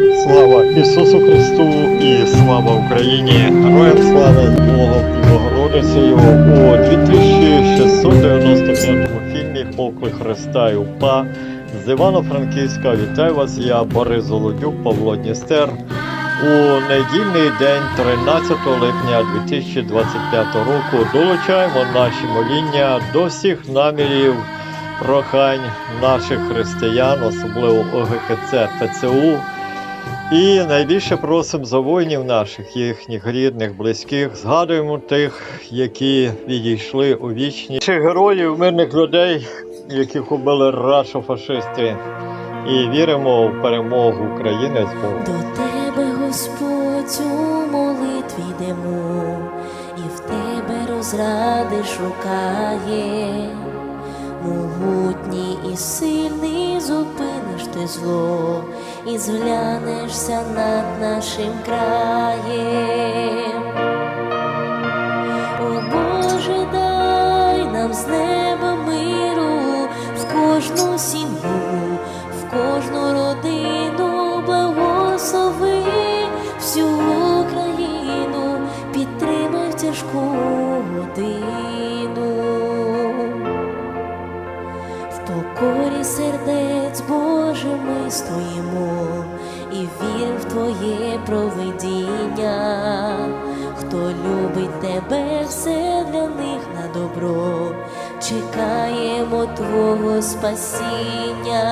Слава Ісусу Христу і слава Україні! Героям слава Богом і Богородицею у 2695 фільмі Поклик Христа і УПА з Івано-Франківська. Вітаю вас, я Борис Золодюк, Павло Дністер. У недільний день, 13 липня 2025 року, долучаємо наші моління до всіх намірів прохань наших християн, особливо ОГКЦ ПЦУ. І найбільше просимо за воїнів наших, їхніх рідних, близьких. Згадуємо тих, які відійшли у вічні Наших героїв, мирних людей, яких убили рашофашисти. І віримо в перемогу України з Богом. До тебе, Господь, у молитві йдемо, і в тебе розради шукає, могутній і сильний зупиниш ти зло, і зглянешся над нашим краєм. Твоє провидіння. Хто любить тебе, все для них на добро, чекаємо Твого спасіння.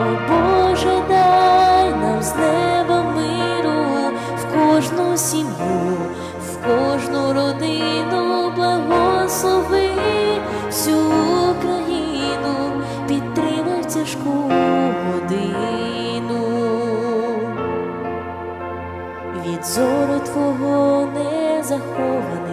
О Боже, дай нам з неба миру в кожну сім'ю,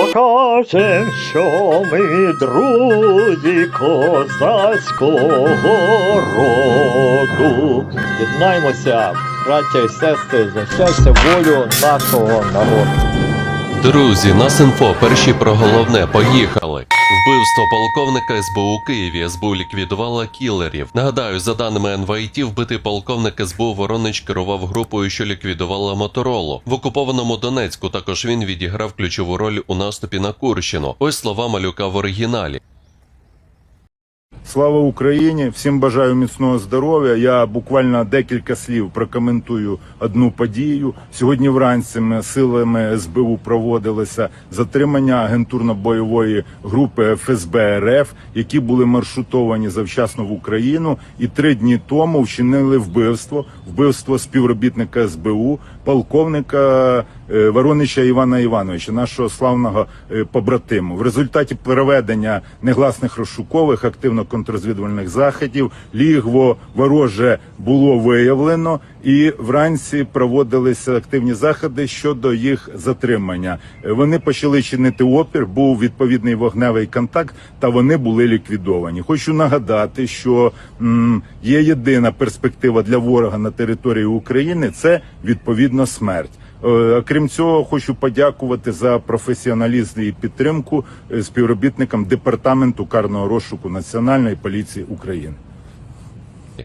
Покажем, що ми друзі козацького роду. Єднаймося, браття і сестри, за волю нашого народу. Друзі, нас інфо, перші про головне, поїхали. Вбивство полковника СБУ у Києві СБУ ліквідувала кілерів. Нагадаю, за даними НВІТ, вбитий полковник СБУ Воронич керував групою, що ліквідувала Моторолу. В окупованому Донецьку також він відіграв ключову роль у наступі на Курщину. Ось слова малюка в оригіналі. Слава Україні! Всім бажаю міцного здоров'я. Я буквально декілька слів прокоментую одну подію. Сьогодні вранці ми силами СБУ проводилося затримання агентурно-бойової групи ФСБ РФ, які були маршрутовані завчасно в Україну, і три дні тому вчинили вбивство, вбивство співробітника СБУ, полковника Воронича Івана Івановича, нашого славного е, побратиму. В результаті проведення негласних розшукових активно-контррозвідувальних заходів лігво вороже було виявлено, і вранці проводилися активні заходи щодо їх затримання. Е, Вони почали чинити опір, був відповідний вогневий контакт, та вони були ліквідовані. Хочу нагадати, що м, є єдина перспектива для ворога на території України це відповідно смерть. Е, Окрім цього, хочу подякувати за професіоналізм і підтримку е, співробітникам департаменту карного розшуку Національної поліції України.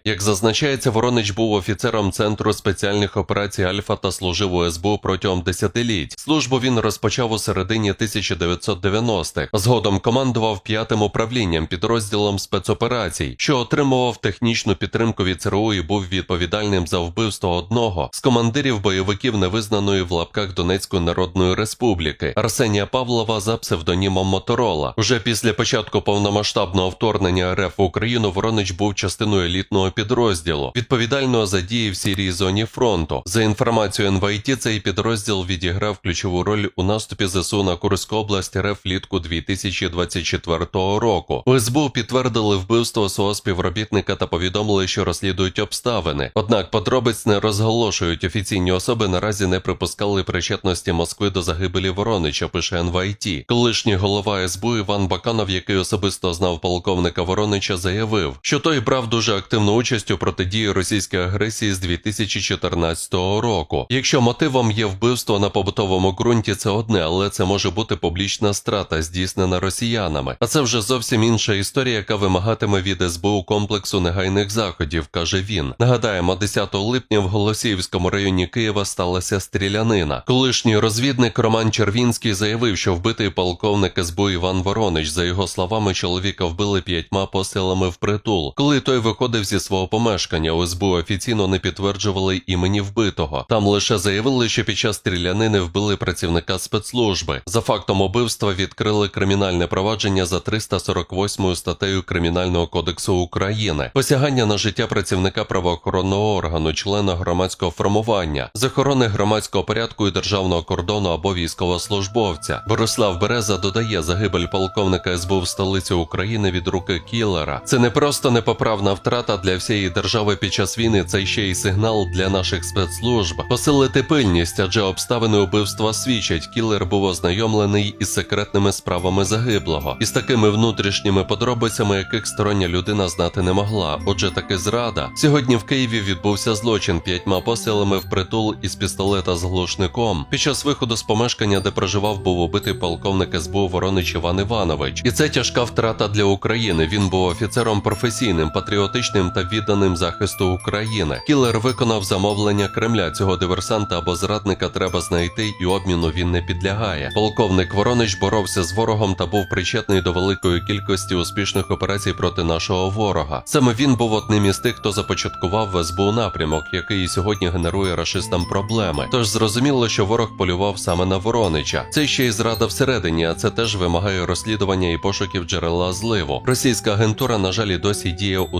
Як зазначається, Воронич був офіцером Центру спеціальних операцій Альфа та служив у СБУ протягом десятиліть. Службу він розпочав у середині 1990-х. Згодом командував п'ятим управлінням підрозділом спецоперацій, що отримував технічну підтримку від ЦРУ і був відповідальним за вбивство одного з командирів бойовиків невизнаної в лапках Донецької Народної Республіки Арсенія Павлова за псевдонімом Моторола. Уже після початку повномасштабного вторгнення РФ в Україну Воронич був частиною елітного підрозділу, відповідального за дії в сірій зоні фронту. За інформацією НВІТ, цей підрозділ відіграв ключову роль у наступі ЗСУ на Курську область РФ влітку 2024 року. У СБУ підтвердили вбивство свого співробітника та повідомили, що розслідують обставини. Однак подробиць не розголошують офіційні особи. Наразі не припускали причетності Москви до загибелі Воронича. Пише НВІТ. Колишній голова СБУ Іван Баканов, який особисто знав полковника Воронича, заявив, що той брав дуже активну участь у протидії російській агресії з 2014 року. Якщо мотивом є вбивство на побутовому ґрунті, це одне, але це може бути публічна страта, здійснена росіянами. А це вже зовсім інша історія, яка вимагатиме від СБУ комплексу негайних заходів, каже він. Нагадаємо, 10 липня в Голосіївському районі Києва сталася стрілянина. Колишній розвідник Роман Червінський заявив, що вбитий полковник СБУ Іван Воронич, за його словами, чоловіка вбили п'ятьма пострілами в притул. Коли той виходив зі свого помешкання, у СБУ офіційно не підтверджували імені вбитого. Там лише заявили, що під час стрілянини вбили працівника спецслужби. За фактом убивства відкрили кримінальне провадження за 348 статтею Кримінального кодексу України. Посягання на життя працівника правоохоронного органу, члена громадського формування, з охорони громадського порядку і державного кордону або військовослужбовця. Борислав Береза додає, загибель полковника СБУ в столиці України від руки кілера. Це не просто непоправна втрата для всієї держави під час війни. Це ще й сигнал для наших спецслужб. Посилити пильність, адже обставини убивства свідчать. Кілер був ознайомлений із секретними справами загиблого, і з такими внутрішніми подробицями, яких стороння людина знати не могла. Отже, таки зрада. Сьогодні в Києві відбувся злочин п'ятьма посилами в притул із пістолета з глушником. Під час виходу з помешкання, де проживав, був убитий полковник СБУ Воронич Іван Іванович. І це тяжка втрата для України. Він був офіцером професійним, патріотичним та відданим захисту України. Кілер виконав замовлення Кремля. Цього диверсанта або зрадника треба знайти, і обміну він не підлягає. Полковник Воронич боровся з ворогом та був причетний до великої кількості успішних операцій проти нашого ворога. Саме він був одним із тих, хто започаткував в СБУ напрямок, який сьогодні генерує рашистам проблеми. Тож зрозуміло, що ворог полював саме на Воронича. Це ще й зрада всередині, а це теж вимагає розслідування і пошуків джерела зливу. Російська агентура, на жаль, досі діє у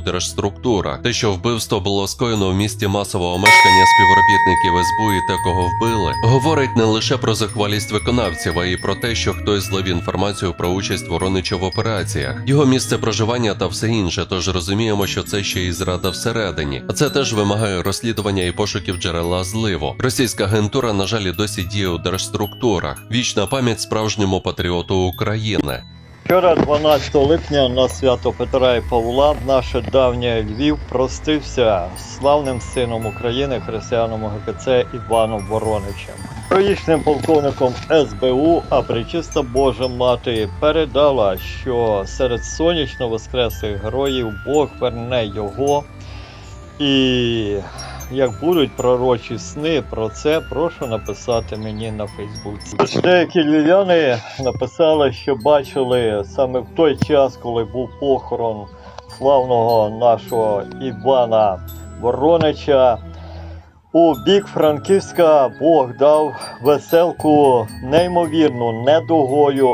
держструктурах. Те, що вбивство було скоєно в місті масового мешкання співробітників СБУ і те, кого вбили, говорить не лише про захвалість виконавців, а й про те, що хтось злив інформацію про участь Воронича в операціях, його місце проживання та все інше. Тож розуміємо, що це ще й зрада всередині. А це теж вимагає розслідування і пошуків джерела зливу. Російська агентура, на жаль, досі діє у держструктурах. Вічна пам'ять справжньому патріоту України. Вчора, 12 липня, на свято Петра і Павла, наше давнє Львів простився з славним сином України, християном ГКЦ Іваном Вороничем. Троїчним полковником СБУ, а причиста Божа мати передала, що серед сонячно воскреслих героїв Бог верне його. І як будуть пророчі сни про це, прошу написати мені на Фейсбуці. Деякі львів'яни написали, що бачили саме в той час, коли був похорон славного нашого Івана Воронича. У бік Франківська Бог дав веселку неймовірну, не дугою,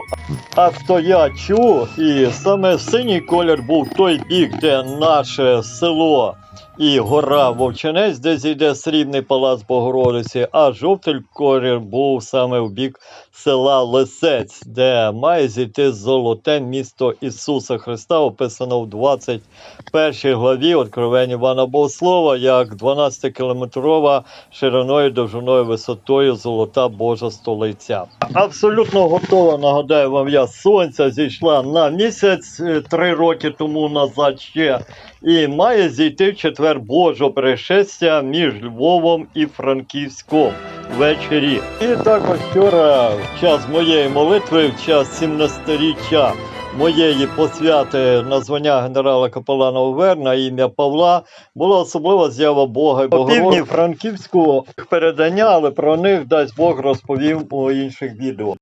а стоячу. І саме синій колір був той бік, де наше село і гора Вовчанець, де зійде срібний палац Богородиці, а жовтий колір був саме в бік села Лисець, де має зійти золоте місто Ісуса Христа, описано в 21 главі Откровення Івана Богослова, як 12-кілометрова шириною, довжиною, висотою золота Божа столиця. Абсолютно готова, нагадаю вам, я сонця зійшла на місяць е, три роки тому назад ще. І має зійти четвер Божого пришестя між Львовом і Франківськом ввечері. І також вчора, в час моєї молитви, в час 17-річчя моєї посвяти на звання генерала капелана УВР на ім'я Павла була особлива з'ява Бога. По півдні Франківську передання, але про них дасть Бог розповім у інших відео.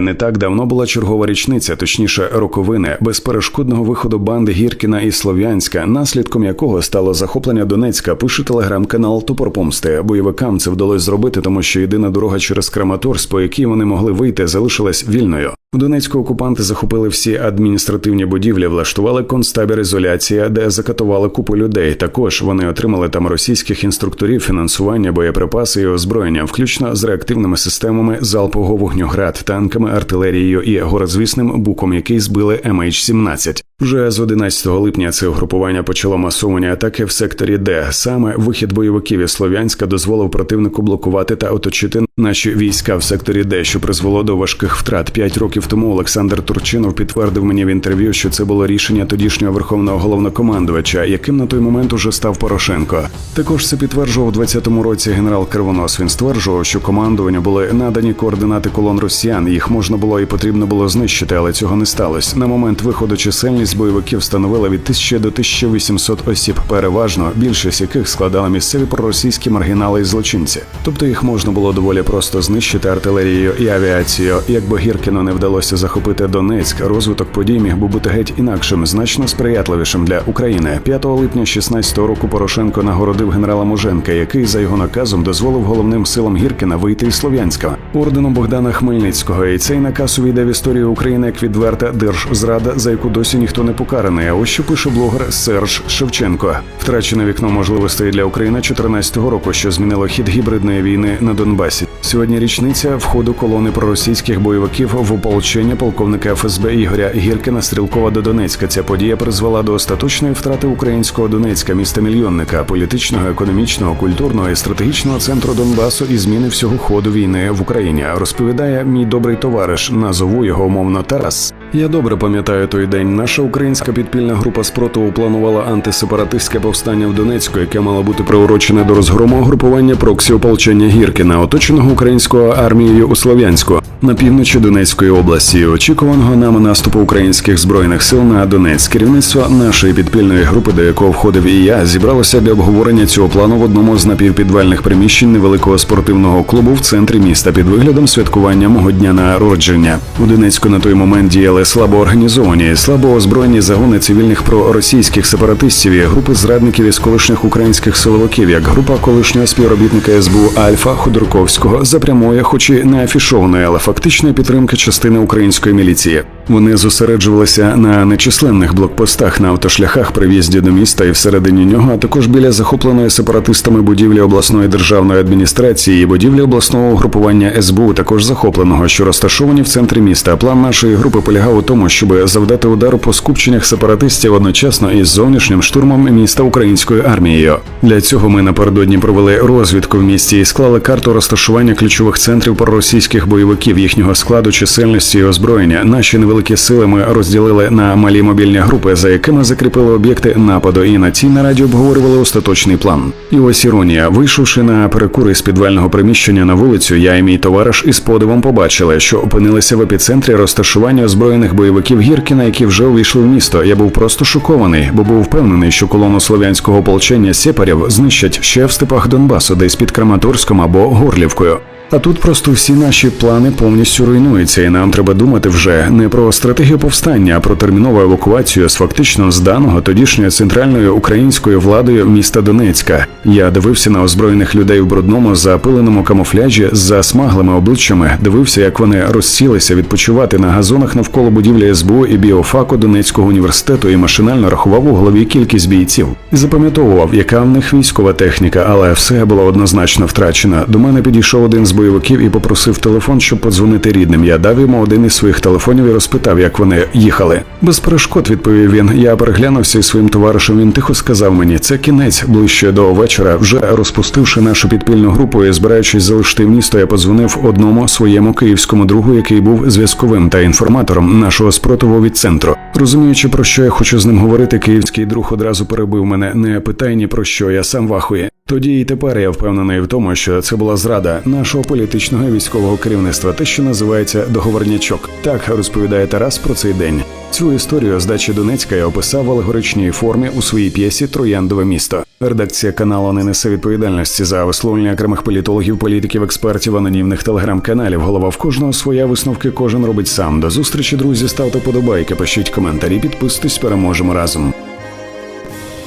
Не так давно була чергова річниця, точніше роковини безперешкодного виходу банди Гіркіна і Слов'янська, наслідком якого стало захоплення Донецька. Пише телеграм-канал Топор Помсти. Бойовикам це вдалося зробити, тому що єдина дорога через Краматорськ, по якій вони могли вийти, залишилась вільною. У Донецьку окупанти захопили всі адміністративні будівлі, влаштували концтабір ізоляція, де закатували купу людей. Також вони отримали там російських інструкторів, фінансування, боєприпаси і озброєння, включно з реактивними системами залпового вогню град, танками, артилерією і горозвісним буком, який збили MH17. Вже з 11 липня це угрупування почало масовані атаки в секторі, Д. саме вихід бойовиків із Слов'янська дозволив противнику блокувати та оточити наші війська в секторі, Д, що призвело до важких втрат. П'ять років тому Олександр Турчинов підтвердив мені в інтерв'ю, що це було рішення тодішнього верховного головнокомандувача, яким на той момент уже став Порошенко. Також це підтверджував у 20-му році генерал Кривонос. Він стверджував, що командуванню були надані координати колон росіян. Їх можна було і потрібно було знищити, але цього не сталося. На момент виходу чисельність бойовиків становила від 1000 до 1800 осіб, переважно більшість яких складали місцеві проросійські маргінали і злочинці. Тобто їх можна було доволі просто знищити артилерією і авіацією. Якби Гіркіну не вдалося захопити Донецьк, розвиток подій міг би бути геть інакшим, значно сприятливішим для України. 5 липня 16 року Порошенко нагородив генерала Муженка, який за його наказом дозволив головним силам Гіркіна вийти із Слов'янська орденом Богдана Хмельницького. І цей наказ увійде в історію України як відверта держзрада, за яку досі ніхто не покараний. А ось що пише блогер Серж Шевченко. Втрачене вікно можливостей для України 14-го року, що змінило хід гібридної війни на Донбасі. Сьогодні річниця входу колони проросійських бойовиків в ополчення полковника ФСБ Ігоря Гіркіна Стрілкова до Донецька. Ця подія призвела до остаточної втрати українського Донецька, міста мільйонника, політичного, економічного, культурного і стратегічного центру Донбасу і зміни всього ходу війни в Україні. Розповідає мій добрий товариш. Назову його умовно Тарас. Я добре пам'ятаю той день. Наша українська підпільна група спротиву планувала антисепаратистське повстання в Донецьку, яке мало бути приурочене до розгрому угрупування проксі ополчення Гіркіна, оточеного українською армією у Слов'янську на півночі Донецької області. Очікуваного нами наступу українських збройних сил на Донецьк. Керівництво нашої підпільної групи, до якого входив і я, зібралося для обговорення цього плану в одному з напівпідвальних приміщень невеликого спортивного клубу в центрі міста під виглядом святкування мого дня народження. У Донецьку на той момент діяли слабо організовані, слабо озброєні загони цивільних проросійських сепаратистів і групи зрадників із колишніх українських силовиків, як група колишнього співробітника СБУ Альфа Ходорковського запрямує, хоч і не афішованої, але фактичної підтримки частини української міліції. Вони зосереджувалися на нечисленних блокпостах на автошляхах при в'їзді до міста і всередині нього, а також біля захопленої сепаратистами будівлі обласної державної адміністрації і будівлі обласного угрупування СБУ, також захопленого, що розташовані в центрі міста. План нашої групи полягав у тому, щоб завдати удару по скупченнях сепаратистів одночасно із зовнішнім штурмом міста українською армією. Для цього ми напередодні провели розвідку в місті і склали карту розташування ключових центрів проросійських бойовиків, їхнього складу, чисельності і озброєння. Наші невеликі сили ми розділили на малі мобільні групи, за якими закріпили об'єкти нападу, і на цій нараді обговорювали остаточний план. І ось іронія, вийшовши на перекури з підвального приміщення на вулицю, я і мій товариш із подивом побачили, що опинилися в епіцентрі розташування озброєних бойовиків Гіркіна, які вже увійшли в місто. Я був просто шокований, бо був впевнений, що колону слов'янського ополчення сепарів знищать ще в степах Донбасу, десь під Краматорськом або Горлівкою. А тут просто всі наші плани повністю руйнуються, і нам треба думати вже не про стратегію повстання, а про термінову евакуацію з фактично зданого тодішньою центральною українською владою міста Донецька. Я дивився на озброєних людей у брудному запиленому камуфляжі з засмаглими обличчями. Дивився, як вони розсілися відпочивати на газонах навколо будівлі СБУ і біофаку Донецького університету і машинально рахував у голові кількість бійців. Запам'ятовував, яка в них військова техніка, але все було однозначно втрачено. До мене підійшов один з бойовиків і попросив телефон, щоб подзвонити рідним. Я дав йому один із своїх телефонів і розпитав, як вони їхали. Без перешкод, відповів він. Я переглянувся із своїм товаришем. Він тихо сказав мені, це кінець ближче до вечора. Вже розпустивши нашу підпільну групу і збираючись залишити в місто, я подзвонив одному своєму київському другу, який був зв'язковим та інформатором нашого спротиву від центру. Розуміючи, про що я хочу з ним говорити, київський друг одразу перебив мене. Не питай ні про що, я сам вахує. Тоді і тепер я впевнений в тому, що це була зрада нашого політичного і військового керівництва, те, що називається договорнячок. Так розповідає Тарас про цей день. Цю історію здачі Донецька я описав в алегоричній формі у своїй п'єсі Трояндове місто. Редакція каналу не несе відповідальності за висловлення окремих політологів, політиків, експертів, анонімних телеграм-каналів. Голова в кожного своя висновки кожен робить сам. До зустрічі, друзі, ставте подобайки, пишіть коментарі, підписуйтесь, переможемо разом.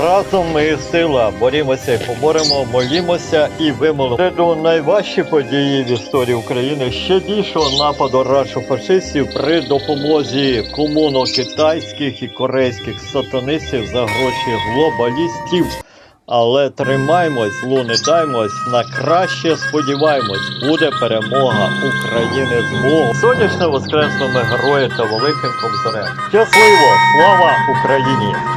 Разом ми сила, борімося і поборемо, молімося і вимолимо. Найважчі події в історії України ще більшого нападу рашу фашистів при допомозі комуно китайських і корейських сатанистів за гроші глобалістів. Але тримаймось, злу не даймось, на краще сподіваємось, буде перемога України з Богом. Сонячно воскресними герої та великим кобзарем. Щасливо! Слава Україні!